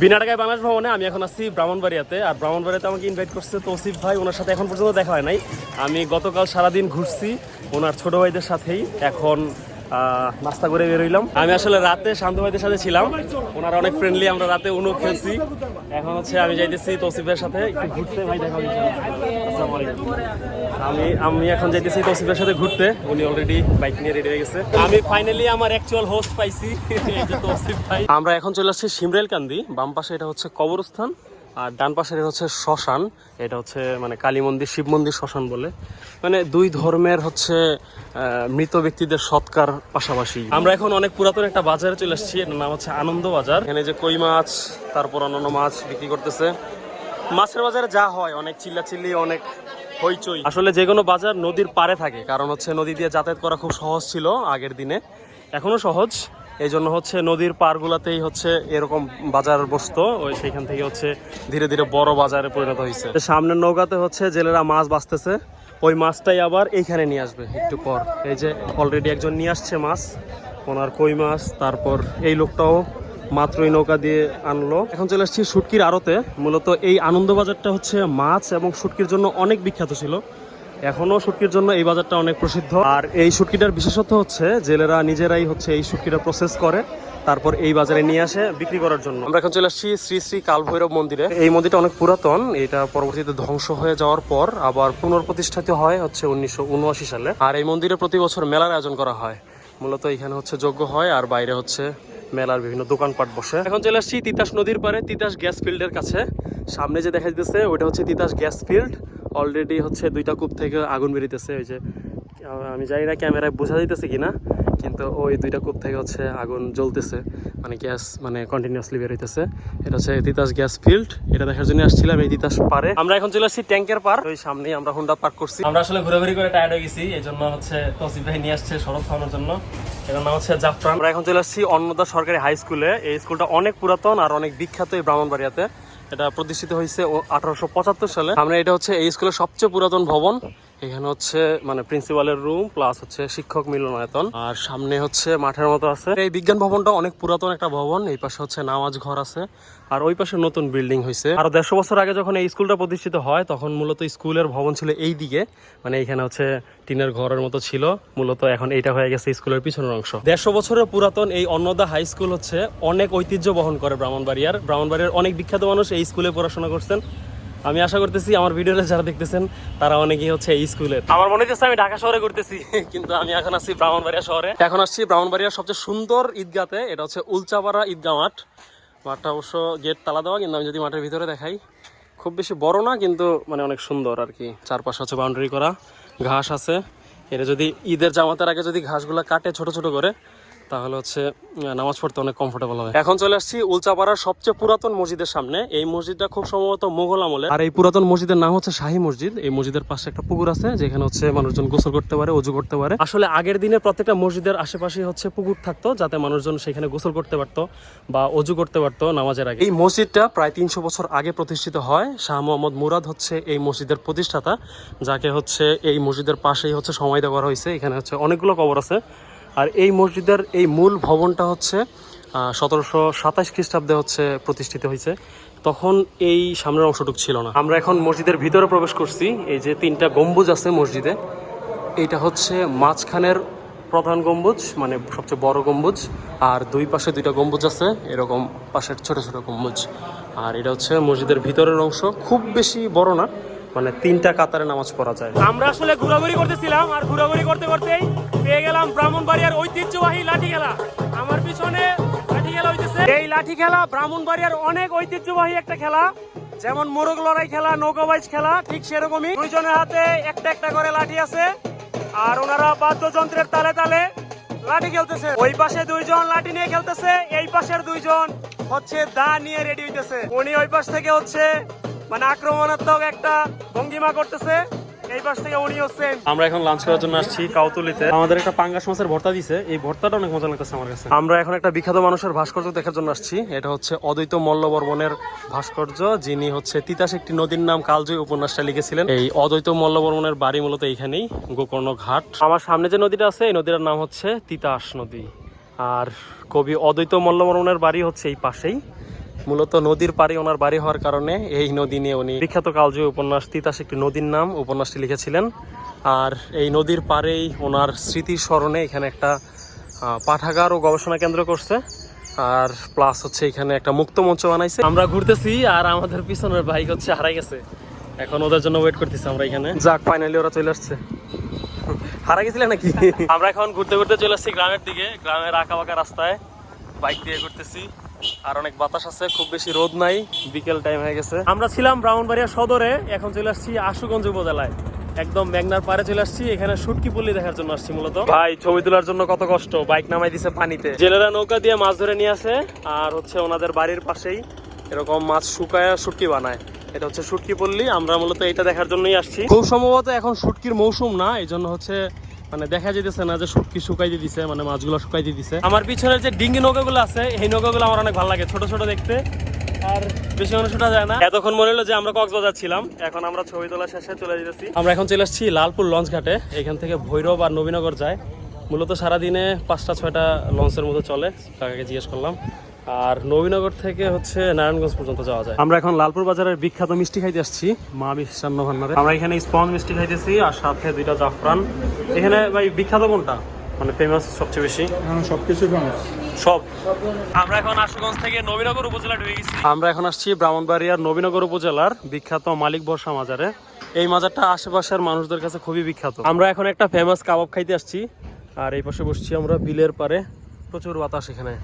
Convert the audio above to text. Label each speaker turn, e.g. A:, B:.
A: বিনা টাকায় বাংলাদেশ ভবনে আমি এখন আসছি ব্রাহ্মণবাড়িয়াতে, আর ব্রাহ্মণবাড়িয়াতে আমাকে ইনভাইট করছে তৌসিফ ভাই। ওনার সাথে এখন পর্যন্ত দেখা হয় নাই। আমি গতকাল সারাদিন ঘুরছি, ওনার ছোট ভাইদের সাথেই। এখন নাস্তা করে বেরোইলাম আমি আসলে রাতে শান্ত ভাইদের সাথে ছিলাম। ওনারা অনেক ফ্রেন্ডলি আমরা রাতে উনো খেলছি। এখন হচ্ছে আমি যাইতেছি তৌসিফের সাথে। একটু ঘুরতে ভাই, দেখা। আমি আমি এখন যাইতেছি তৌসিফের সাথে ঘুরতে। উনি অলরেডি বাইক নিয়ে রেডি হয়ে গেছে। আমি ফাইনালি আমার অ্যাকচুয়াল হোস্ট পাইছি। তৌসিফ ভাই। আমরা এখন চলে আসছি সিমরেল কান্দি বাম পাশে এটা হচ্ছে কবরস্থান। আর ডান পাশে এটা হচ্ছে শ্মশান, এটা হচ্ছে মানে কালী মন্দির, শিব মন্দির শ্মশান বলে। মানে দুই ধর্মের হচ্ছে মৃত ব্যক্তিদের সৎকার পাশাপাশি। আমরা এখন অনেক পুরাতন একটা বাজারে চলে এসেছি এটার নাম হচ্ছে আনন্দ বাজার। এখানে যে কই মাছ, তারপর অন্যান্য মাছ বিক্রি করতেছে। মাছের বাজারে যা হয়, অনেক চিল্লাচিল্লি, অনেক হইচই। আসলে যে কোনো বাজার নদীর পারে থাকে, কারণ হচ্ছে নদী দিয়ে যাতায়াত করা খুব সহজ ছিল আগের দিনে। এখনও সহজ। এই জন্য হচ্ছে নদীর পারগুলাতেই হচ্ছে এরকম বাজার বসতো। ওই সেইখান থেকে হচ্ছে ধীরে ধীরে বড় বাজারে পরিণত হয়েছে। সামনের নৌকাতে হচ্ছে জেলেরা মাছ বাঁচতেছে। ওই মাছটাই আবার এইখানে নিয়ে আসবে একটু পর। এই যে অলরেডি একজন নিয়ে আসছে মাছ, ওনার কই মাছ, তারপর এই লোকটাও মাত্রই নৌকা দিয়ে আনলো। এখন চলে আসছি শুটকির আড়তে। মূলত এই আনন্দবাজারটা হচ্ছে মাছ এবং শুটকির জন্য অনেক বিখ্যাত ছিল। এখনও শুটকির জন্য এই বাজারটা অনেক প্রসিদ্ধ। আর এই শুটকিটার বিশেষত্ব হচ্ছে, জেলেরা নিজেরাই হচ্ছে এই শুটকিটা প্রসেস করে, তারপর এই বাজারে নিয়ে আসে বিক্রি করার জন্য। আমরা এখন চলে আসছি শ্রী শ্রী কালভৈরব মন্দিরে। এই মন্দিরটা অনেক পুরাতন, এটা পরবর্তীতে ধ্বংস হয়ে যাওয়ার পর আবার পুনর্প্রতিষ্ঠিত হয় হচ্ছে উনিশশো উনআশি সালে। আর এই মন্দিরে প্রতি বছর মেলার আয়োজন করা হয়। মূলত এখানে হচ্ছে যোগ্য হয়, আর বাইরে হচ্ছে মেলার বিভিন্ন দোকানপাট বসে। এখন চলে আসছি তিতাস নদীর পারে তিতাস গ্যাস ফিল্ডের কাছে। সামনে যে দেখা যাচ্ছে ওইটা হচ্ছে তিতাস গ্যাস ফিল্ড। অলরেডি হচ্ছে দুইটা কূপ থেকে আগুন বেরিতেছে, ওই যে, আমি জানি না ক্যামেরায় বোঝা যাইতেছে কিনা, কিন্তু ওই দুইটা কূপ থেকে হচ্ছে আগুন জ্বলতেছে মানে গ্যাস মানে কন্টিনিউয়াসলি বেরোইতেছে এটা হচ্ছে তিতাস গ্যাস ফিল্ড, এটা দেখার জন্য আসছিলাম এই তিতাস পারে। আমরা এখন চলে আসছি ট্যাঙ্কের পার, ওই সামনেই আমরা হুন্ডা পার্ক করছি। আমরা আসলে ঘোরাঘুরি করে টায়ার্ড হয়ে গেছি এই জন্য হচ্ছে তসিফ ভাই নিয়ে আসছে শরৎ খাওয়ানোর জন্য। এটার নাম হচ্ছে জাফরান। আমরা এখন চলে আসছি অন্নদা সরকারি হাই স্কুলে এই স্কুলটা অনেক পুরাতন আর অনেক বিখ্যাত এই ব্রাহ্মণবাড়িয়াতে। এটা প্রতিষ্ঠিত হয়েছে আঠারোশো পঁচাত্তর সালে। আমরা এটা হচ্ছে এই স্কুলের সবচেয়ে পুরাতন ভবন। এখানে হচ্ছে মানে প্রিন্সিপালের রুম প্লাস হচ্ছে শিক্ষক মিলনায়তন। আর সামনে হচ্ছে মাঠের মতো আছে। এই বিজ্ঞান ভবনটা অনেক পুরাতন একটা ভবন, এই পাশে হচ্ছে নামাজ ঘর আছে। আর ওই পাশে নতুন বিল্ডিং হয়েছে আর দেড়শো বছর আগে যখন এই স্কুলটা প্রতিষ্ঠিত হয়, তখন মূলত স্কুলের ভবন ছিল এই দিকে মানে এখানে হচ্ছে টিনের ঘরের মতো ছিল। মূলত এখন এইটা হয়ে গেছে স্কুলের পিছনের অংশ। দেড়শো বছরের পুরাতন এই অন্নদা হাই স্কুল হচ্ছে অনেক ঐতিহ্য বহন করে ব্রাহ্মণবাড়িয়ার। ব্রাহ্মণবাড়িয়ার অনেক বিখ্যাত মানুষ এই স্কুলে পড়াশোনা করছেন। আমি আশা করতেছি আমার ভিডিওটা যারা দেখতেছেন তারা অনেকেই হচ্ছে এই স্কুলের। আমার মনে হচ্ছে আমি ঢাকা শহরে করতেছি কিন্তু আমি এখন আসছি ব্রাহ্মণবাড়িয়া শহরে। এখন আসছি ব্রাহ্মণবাড়িয়ার সবচেয়ে সুন্দর ঈদগাতে এটা হচ্ছে উলচাপাড়া ঈদগা মাঠ। মাঠটা অবশ্য গেট তালা দেওয়া কিন্তু আমি যদি মাঠের ভিতরে দেখাই খুব বেশি বড় না কিন্তু মানে অনেক সুন্দর আর কি। চারপাশে হচ্ছে বাউন্ডারি করা ঘাস আছে। এটা যদি ঈদের জামাতের আগে যদি ঘাসগুলো কাটে ছোট ছোট করে তাহলে হচ্ছে নামাজ পড়তে অনেক কমফোর্টেবল হবে। এখন চলে আসছি উলচাপাড়ার সবচেয়ে পুরাতন মসজিদের সামনে। এই মসজিদটা খুব সম্ভবত মোগল আমলে আর এই পুরাতন মসজিদের নাম হচ্ছে শাহী মসজিদ। এই মসজিদের পাশে একটা পুকুর আছে, যেখানে হচ্ছে মানুষজন গোসল করতে পারে, অজু করতে পারে। আসলে আগের দিনে প্রত্যেকটা মসজিদের আশেপাশে হচ্ছে পুকুর থাকতো, যাতে মানুষজন সেখানে গোসল করতে পারতো বা অজু করতে পারতো নামাজের আগে। এই মসজিদটা প্রায় তিনশো বছর আগে প্রতিষ্ঠিত হয়। শাহ মোহাম্মদ মুরাদ হচ্ছে এই মসজিদের প্রতিষ্ঠাতা, যাকে হচ্ছে এই মসজিদের পাশেই হচ্ছে সমাহিত করা হয়েছে। এখানে হচ্ছে অনেকগুলো কবর আছে। আর এই মসজিদের এই মূল ভবনটা হচ্ছে সতেরোশো সাতাশ খ্রিস্টাব্দে হচ্ছে প্রতিষ্ঠিত হয়েছে। তখন এই সামনের অংশটুক ছিল না। আমরা এখন মসজিদের ভিতরে প্রবেশ করছি, এই যে তিনটা গম্বুজ আছে মসজিদে। এইটা হচ্ছে মাঝখানের প্রধান গম্বুজ মানে সবচেয়ে বড় গম্বুজ, আর দুই পাশে দুইটা গম্বুজ আছে, এরকম পাশের ছোট ছোট গম্বুজ। আর এটা হচ্ছে মসজিদের ভিতরের অংশ। খুব বেশি বড় না মানে তিনটা কাতারে নামাজ পড়া যায়। আমরা আসলে ঘোরাঘুরি করতেছিলাম, আর ঘোরাঘুরি করতে করতেই পেয়ে গেলাম ব্রাহ্মণবাড়িয়ার ঐতিহ্যবাহী লাঠি খেলা। আমার পিছনে লাঠি খেলা হইতেছে। এই লাঠি খেলা ব্রাহ্মণবাড়িয়ার অনেক ঐতিহ্যবাহী একটা খেলা। যেমন মোরগ লড়াই খেলা নৌকাবাইজ খেলা, ঠিক সেরকমই। দুইজনের হাতে একটা একটা করে লাঠি আছে, আর ওনারা বাদ্যযন্ত্রের তালে তালে লাঠি খেলতেছে। ওই পাশে দুইজন লাঠি নিয়ে খেলতেছে, এই পাশের দুইজন হচ্ছে দা নিয়ে রেডি হইতেছে। উনি ওই পাশ থেকে হচ্ছে মানে আক্রমণাত্মক একটা ভঙ্গিমা করতেছে। এই পাশ থেকে আমরা এখন লাঞ্চ করার জন্য আসছি কাউতুলিতে। আমাদের একটা পাঙ্গাস মাছের ভর্তা দিছে। এই ভর্তাটা অনেক মজা লাগতেছে আমার কাছে। আমরা এখন একটা বিখ্যাত মানুষের ভাস্কর্য দেখার জন্য আসছি। এটা হচ্ছে অদ্বৈত মল্লবর্মনের ভাস্কর্য যিনি হচ্ছে তিতাস একটি নদীর নাম কালজয়ী উপন্যাসটা লিখেছিলেন। এই অদ্বৈত মল্লবর্মনের বাড়ি মূলত এইখানেই গোকর্ণ ঘাট আমার সামনে যে নদীটা আছে এই নদীটার নাম হচ্ছে তিতাস নদী। আর কবি অদ্বৈত মল্লবর্মনের বাড়ি হচ্ছে এই পাশেই। মূলত নদীর পাড়ে ওনার বাড়ি হওয়ার কারণে এই নদী নিয়ে উনি বিখ্যাত কালজয়ী উপন্যাস তিতাস একটি নদীর নাম উপন্যাসটি লিখেছিলেন। আর এই নদীর পাড়েই ওনার স্মৃতির স্মরণে এখানে একটা পাঠাগার ও গবেষণা কেন্দ্র করছে। আর প্লাস হচ্ছে এখানে একটা মুক্ত মঞ্চ বানাইছে। আমরা ঘুরতেছি আর আমাদের পিছনের বাইক হচ্ছে হারাই গেছে। এখন ওদের জন্য ওয়েট করতেছি আমরা এখানে। যাক ফাইনালি ওরা চলে আসছে। হারা গেছিলে নাকি? আমরা এখন ঘুরতে ঘুরতে চলে আসছি গ্রামের দিকে। গ্রামের আঁকা বাঁকা রাস্তায় বাইক দিয়ে ঘুরতেছি। আর অনেক বাতাস আছে খুব বেশি রোদ নাই বিকেল টাইম হয়ে গেছে। আমরা ছিলাম ব্রাহ্মণবাড়িয়া সদরে এখন চলে আসছি আশুগঞ্জ উপজেলায়। একদম মেঘনার পারে চলে আসছি এখানে শুটকি পল্লী দেখার জন্য আসছি মূলত। ভাই ছবি তোলার জন্য কত কষ্ট বাইক নামাই দিছে পানিতে। জেলেরা নৌকা দিয়ে মাছ ধরে নিয়ে আসে আর হচ্ছে ওনাদের বাড়ির পাশেই এরকম মাছ শুকায় শুটকি বানায়। এটা হচ্ছে শুটকি পল্লি আমরা মূলত এটা দেখার জন্যই আসছি। খুব সম্ভবত এখন শুটকির মৌসুম না এই জন্য হচ্ছে মানে দেখা যেতেছে না যে শুটকি শুকাই দিয়ে দিছে মানে মাছগুলো শুকাই দিয়ে দিছে। আমার পিছনের যে ডিঙ্গি নৌকাগুলো আছে এই নৌকাগুলো আমার অনেক ভালো লাগে ছোট ছোট দেখতে। আর বেশি মানুষ ওঠা যায় না। এতক্ষণ মনে হলো যে আমরা কক্সবাজার ছিলাম এখন আমরা ছবি তোলা শেষে চলে যেতেছি। আমরা এখন চলে আসছি লালপুর লঞ্চ ঘাটে এখান থেকে ভৈরব আর নবীনগর যায়। মূলত সারাদিনে পাঁচটা ছয়টা লঞ্চের মতো চলে কাকাকে জিজ্ঞেস করলাম। আর নবীনগর থেকে হচ্ছে নারায়ণগঞ্জ পর্যন্ত যাওয়া যায়। আমরা এখন লালপুর বাজারের বিখ্যাত মিষ্টি খাইতে আসছি মা মিষ্টান্ন ভান্ডারে। আমরা এখানে স্পঞ্জ মিষ্টি খাইতেছি আর সাথে দুইটা জাফরান। এখানে ভাই বিখ্যাত কোনটা? মানে ফেমাস সবচেয়ে বেশি?
B: সব কিছু ফেমাস
A: সব। আমরা এখন আশুগঞ্জ থেকে নবীনগর উপজেলা ঢুকে গেছি। আমরা এখন আসছি ব্রাহ্মণবাড়িয়ার নবীনগর উপজেলার বিখ্যাত মালিক বর্ষা মাজারে। এই মাজারটা আশেপাশের মানুষদের কাছে খুবই বিখ্যাত। আমরা এখন একটা ফেমাস কাবাব খাইতে আসছি। আর এই পাশে বসছি আমরা বিলের পারে প্রচুর বাতাস এখানে।